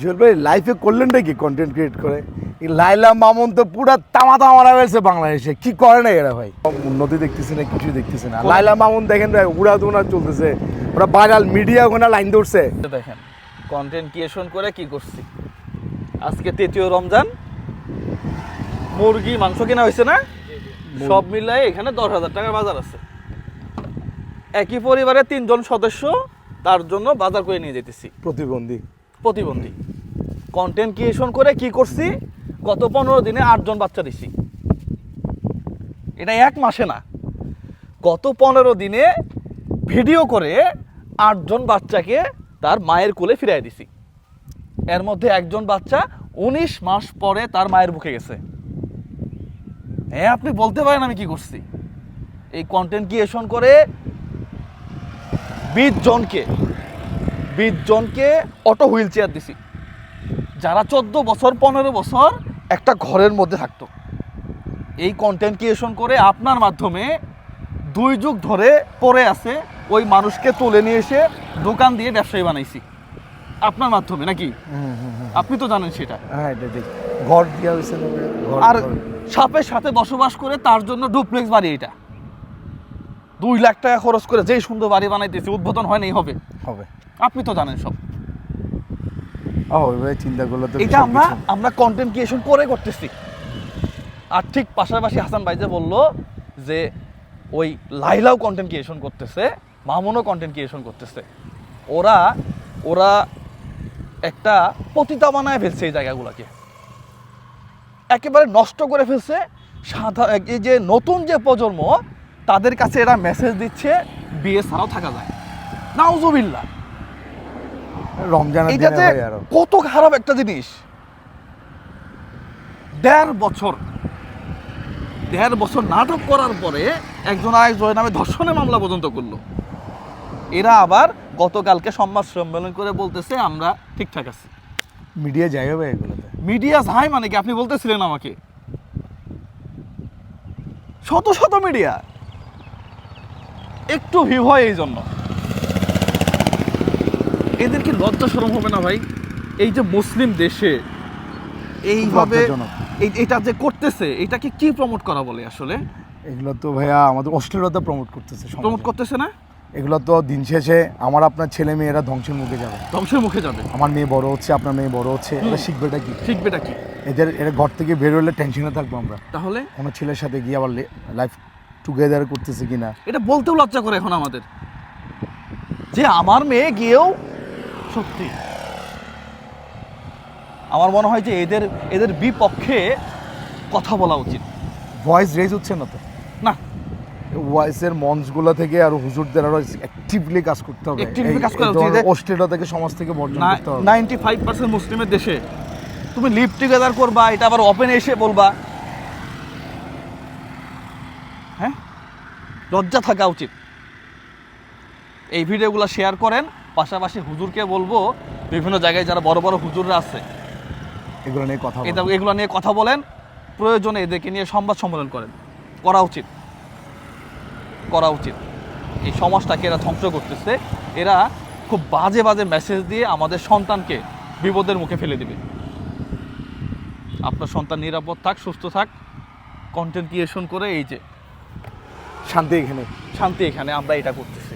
জুয়েল ভাই লাইফে করলেনটা কি কন্টেন্ট ক্রিয়েট করে? লাইলা মামুন তো পুরো তামা তামারা হয়েছে বাংলাদেশে। কি করে না এরা ভাই? উন্নতি দেখতেছি না কিছুই দেখতেছি না। লাইলা মামুন দেখেন ভাই উড়া দুনা চলতেছে। ওরা ভাইরাল মিডিয়া ওখানে লাইন ধরছে। দেখেন কন্টেন্ট ক্রিয়েশন করে কি করছি? আজকে তৃতীয় রমজান মুরগি মাংস কেনা হয়েছে না? সব মিলাই এখানে দশ হাজার টাকার বাজার আছে। একই পরিবারের তিনজন সদস্য তার জন্য বাজার করে নিয়ে যেতেছি। প্রতিবন্ধী। প্রতিবন্ধী। কন্টেন্ট ক্রিয়েশন করে কি করছি? গত পনেরো দিনে আটজন বাচ্চা দিছি। এটা এক মাসে না। গত পনেরো দিনে ভিডিও করে আটজন বাচ্চাকে তার মায়ের কোলে ফিরিয়ে দিছি। এর মধ্যে একজন বাচ্চা উনিশ মাস পরে তার মায়ের বুকে গেছে। হ্যাঁ আপনি বলতে পারেন আমি কি করছি? এই কন্টেন্ট ক্রিয়েশন করে বিশ জনকে বিশ জনকে অটো হুইল চেয়ার দিছি। যারা চোদ্দ বছর পনেরো বছর একটা ঘরের মধ্যে থাকতো। এই কন্টেন্ট ক্রিয়েশন করে আপনার মাধ্যমে দুই যুগ ধরে পড়ে আছে ওই মানুষকে তুলে নিয়ে এসে দোকান দিয়ে ব্যবসায়ী বানাইছি। আপনার মাধ্যমে নাকি? আপনি তো জানেন সেটা। হ্যাঁ ঘর দেওয়া হয়েছে আর সাপের সাথে বসবাস করে তার জন্য ডুপ্লেক্স বাড়ি এটা। দুই লাখ টাকা খরচ করে যেই সুন্দর বাড়ি বানাইতেছি উদ্বোধন হয় নাই হবে। হবে। আপনি তো জানেন সব। ও ভাই চিন্তা করলে তো এটা আমরা আমরা কন্টেন্ট ক্রিয়েশন করে করতেছি। আর ঠিক পাশাপাশি হাসান ভাই যে বলল যে ওই লাইলাও কন্টেন্ট ক্রিয়েশন করতেছে মামুনও কন্টেন্ট ক্রিয়েশন করতেছে। ওরা ওরা একটা পতিতা বানায় ফেলছে এই জায়গাগুলোকে। একেবারে নষ্ট করে ফেলছে। সাধা এই যে নতুন যে প্রজন্ম তাদের কাছে এরা মেসেজ দিচ্ছে বিয়ে ছাড়াও থাকা যায়। নাউজুবিল্লা রমজানের এটা দিনে যে কত খারাপ একটা জিনিস। দেড় বছর দেড় বছর নাটক করার পরে একজন আয় জয় নামে ধর্ষণের মামলা পর্যন্ত করল। এরা আবার গতকালকে সংবাদ সম্মেলন করে বলতেছে আমরা ঠিকঠাক আছি। মিডিয়া যাই হবে এগুলোতে। মিডিয়া যাই মানে কি? আপনি বলতেছিলেন আমাকে। শত শত মিডিয়া। একটু ভিউ হয় এই জন্য। এদের কি লজ্জা শরম হবে না ভাই? এই যে মুসলিম দেশে এইভাবে এটা যে করতেছে এটাকে কি প্রমোট করা বলে আসলে? এগুলো তো ভাইয়া আমাদের অশ্লীলতা প্রমোট করতেছে প্রমোট করতেছে না? এগুলো তো দিন শেষে আমার আপনার ছেলে মেয়েরা ধ্বংসের মুখে যাবে। ধ্বংসের মুখে যাবে? আমার মেয়ে বড় হচ্ছে আপনার মেয়ে বড় হচ্ছে এরা শিখবেটা কি? শিখবেটা কি? এদের এরা ঘর থেকে বের হলে টেনশনে থাকব আমরা। তাহলে? কোনো ছেলের সাথে গিয়ে আবার লাইফ টুগেদার করতেছে কিনা? এটা বলতেও লজ্জা করে এখন আমাদের। যে আমার মেয়ে গিয়েও সত্যি। আমার মনে হয় যে এদের এদের বিপক্ষে কথা বলা উচিত। ভয়েস রেজ হচ্ছে না তো? না। ভয়েসের মঞ্চগুলো থেকে আর হুজুরদের আরও অ্যাক্টিভলি কাজ করতে হবে। এই- কাজ করা এই উচিত। ধরনের অশ্লীলতাকে সমাজ থেকে বর্জন করতে হবে। নাইনটি ফাইভ পার্সেন্ট মুসলিমের দেশে। তুমি লিভ টুগেদার করবা এটা আবার ওপেন এসে বলবা। হ্যাঁ? লজ্জা থাকা উচিত। এই ভিডিওগুলো শেয়ার করেন। পাশাপাশি হুজুরকে বলব বিভিন্ন জায়গায় যারা বড় বড় হুজুররা আছে এগুলো নিয়ে কথা এটা এগুলো নিয়ে কথা বলেন প্রয়োজনে এদেরকে নিয়ে সংবাদ সম্মেলন করেন। করা উচিত। করা উচিত। এই সমাজটাকে এরা ধ্বংস করতেছে। এরা খুব বাজে বাজে মেসেজ দিয়ে আমাদের সন্তানকে বিপদের মুখে ফেলে দিবে। আপনার সন্তান নিরাপদ থাক সুস্থ থাক। কন্টেন্ট ক্রিয়েশন করে এই যে শান্তি এখানে। শান্তি এখানে আমরা এটা করতেছি।